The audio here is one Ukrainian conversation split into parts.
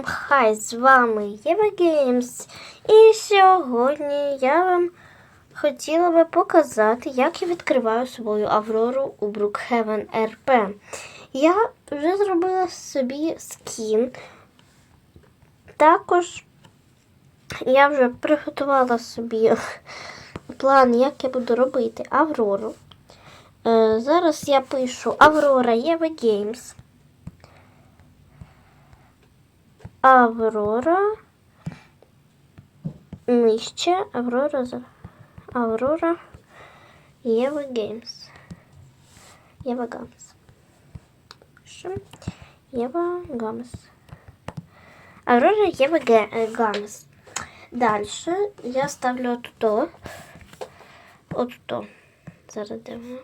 Всім хай! З вами Єва Геймс. І сьогодні я вам хотіла би показати, як я відкриваю свою Аврору у Brookhaven RP. Я вже зробила собі скін. Також я вже приготувала собі план, як я буду робити Аврору. Е, зараз я пишу Аврора Єва Аврора. Нижче Аврора. за- Аврора. Єва Геймс. Єва Гамс. Що? Єва Гамс. Аврора Єва Ге- е, Гамс. Дальше я ставлю отуто. Отуто. Зараз дивимо.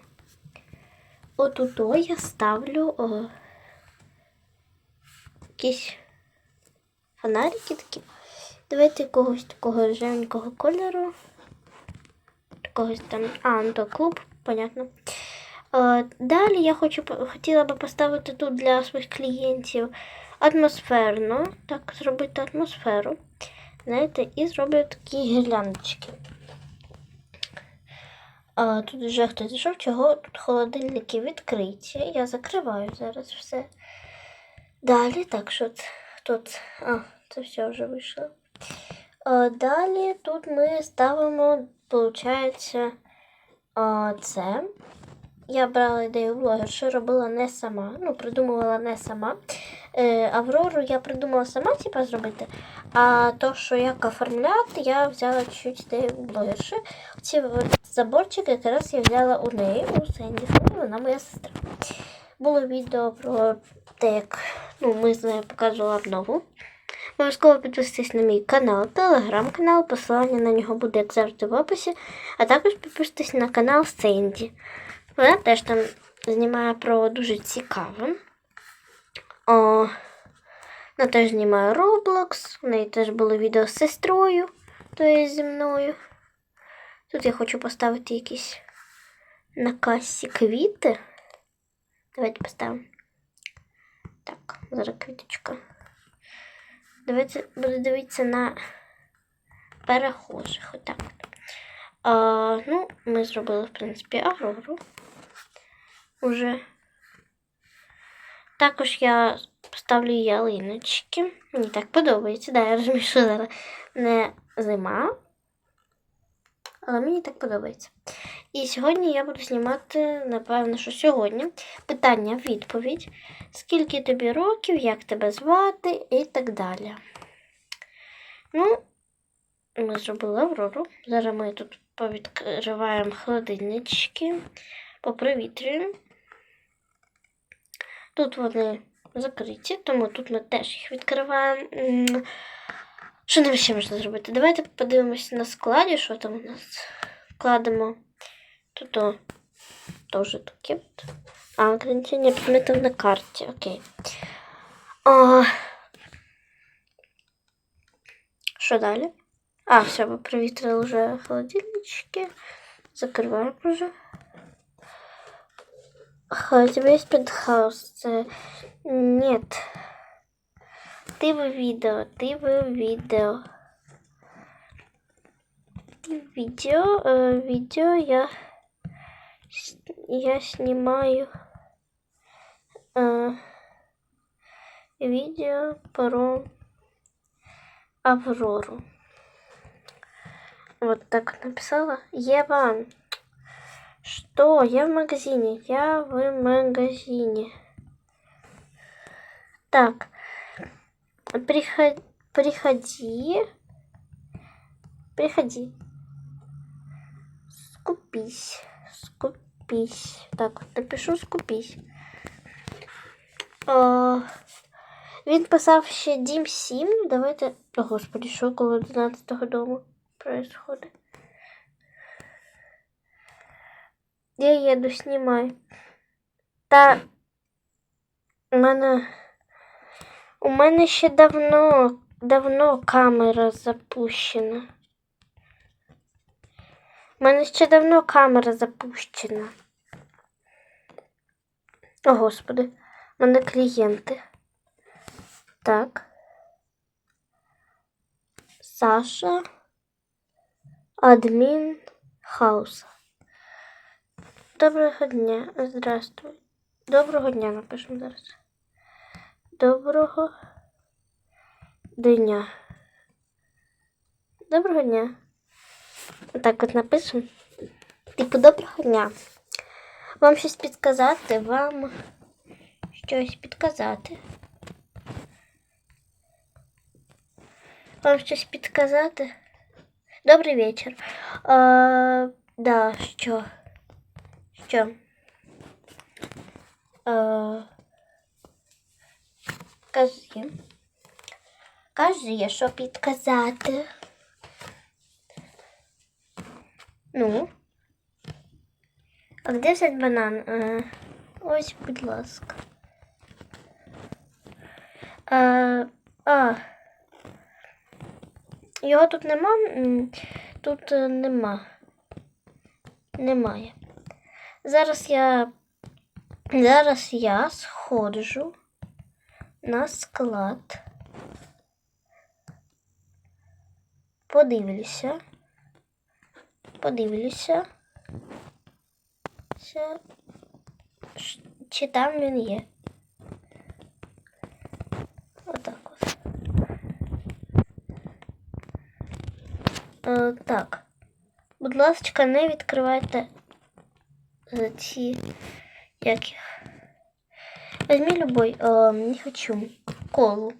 Отуто я ставлю о, якісь фонарики такі. Давайте якогось такого рожевенького кольору. Якогось там. А, ну то клуб, понятно. Е, далі я хочу, хотіла би поставити тут для своїх клієнтів атмосферну. Так, зробити атмосферу. Знаєте, і зроблю такі гірляндочки. А, тут вже хтось зайшов, чого тут холодильники відкриті. Я закриваю зараз все. Далі, так, що тут. А, це все вже вийшло. Далі тут ми ставимо, виходить, це. Я брала ідею блогерши, робила не сама. Ну, придумувала не сама. Е, Аврору я придумала сама, типа, зробити. А то, що як оформляти, я взяла чуть ідею блогерши. Ці заборчики якраз я взяла у неї, у Сенді. Вона моя сестра. Було відео про те, як ну, ми з нею показували обнову. Обов'язково підписуйтесь на мій канал, телеграм-канал, посилання на нього буде як завжди в описі, а також підписуйтесь на канал Сенді. Вона теж там знімає про дуже цікаве. О, вона теж знімає Roblox, у неї теж було відео з сестрою, то є зі мною. Тут я хочу поставити якісь на касі квіти. Давайте поставимо. Так, зараз квіточка. Давайте буде дивитися на перехожих. Отак. от. А, ну, ми зробили, в принципі, агрору. Уже. Також я поставлю ялиночки. Мені так подобається. Да, я розумію, що зараз не зима. Але мені так подобається. І сьогодні я буду знімати, напевно, що сьогодні питання-відповідь. Скільки тобі років, як тебе звати і так далі. Ну, ми зробили Аврору. Зараз ми тут повідкриваємо холодильнички, попривітрюємо. Тут вони закриті, тому тут ми теж їх відкриваємо. М, Що нам ще можна зробити? Давайте подивимося на складі, що там у нас. Кладемо тут о, теж таке. от. А, ограничення предметів на карті. Окей. О, що далі? А, все, ми провітрили вже холодильнички. Закриваємо вже. Ха, У тебя есть пентхаус? Э, Нет. Ты в видео, ты в видео. Ты в видео, э, видео я, я снимаю э, видео про Аврору. Вот так написала. Ева, что? Я в магазине. Я в магазине. Так Приходи. Приходи. Приходи. Скупись. Скупись. Так, от напишу скупись. О, він писав ще Дім 7. Давайте. О, господи, що коло 12 дому происходит. Я їду, знімай. Та у мене. У мене ще давно, давно камера запущена. У мене ще давно камера запущена. О, господи, у мене клієнти. Так. Саша. Адмін хауса. Доброго дня. Здравствуй. Доброго дня напишемо зараз. Доброго дня. Доброго дня. Так от напишемо. Типу, доброго дня. Вам щось підказати? Вам щось підказати? Вам щось підказати? Добрий вечір. А, да, що? Що? А, кажи. Кажи, що підказати. Ну. А де взяти банан? Е, ось, будь ласка. Е, а. Його тут нема? Тут е, нема. Немає. Зараз я. Зараз я сходжу на склад. Подивлюся. Подивлюся. Ся- Чи там він є? Отак от. Е, так. Будь ласка, не відкривайте е, ці як їх. Візьмі любой, е, не хочу. Колу.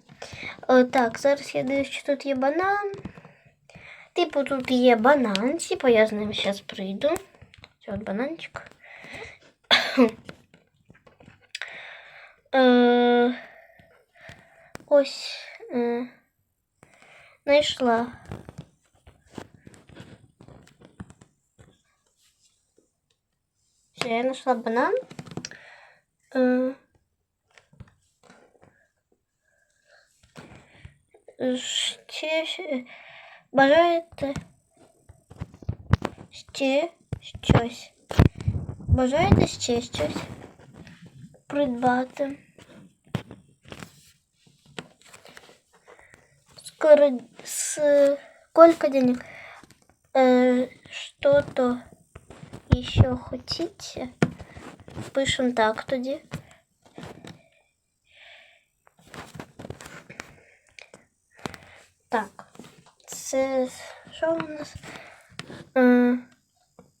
Е, так, зараз я дивлюсь, що тут є банан. Типу, тут є банан, типу я з ним зараз прийду. Це от бананчик. е, ось. Е, знайшла. Все, я знайшла банан. Е, ще ще- бажаєте ще щось? Бажаєте ще щось придбати? Скоро сколько денег? Э, что-то еще хотите? Пишем так тоді. Так. Це що у нас? Е,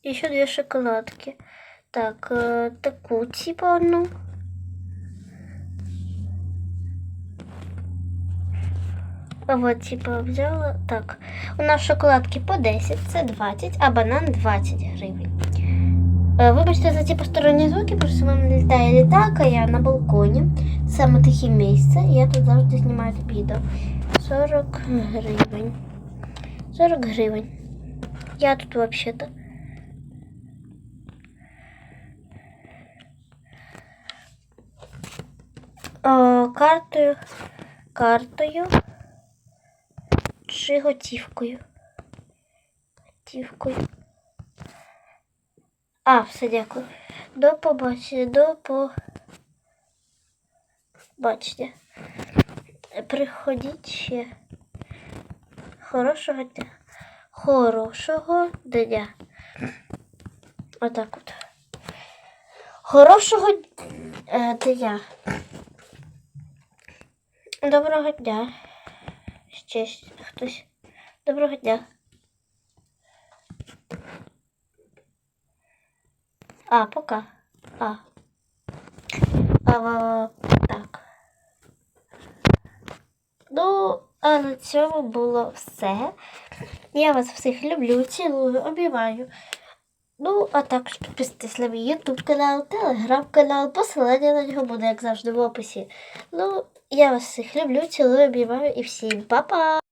і ще дві шоколадки. Так, е, таку типу одну. А Вот, типа, взяла. Так. У нас шоколадки по 10, це 20, а банан 20 гривень. Е, Вибачте за ці посторонні звуки, просто вам літає літак, а я на балконі. Саме таке місце. Я тут завжди знімаю відео. 40 гривень. 40 гривень. Я тут вообще-то. Картою. Картою. Чи готівкою? Готівкою. А, все, дякую. До побачення, до побачення. Приходіть ще. Хорошого дня. Хорошого дня. Отак от. Хорошого е, дня. Доброго дня. Ще хтось. Доброго дня. А, пока. А. А, а, так. Ну, а на цьому було все. Я вас всіх люблю, цілую, обіймаю. Ну, а також підписуйтесь на мій YouTube канал, телеграм канал, посилання на нього буде, як завжди, в описі. Ну, я вас всіх люблю, цілую, обіймаю і всім па-па!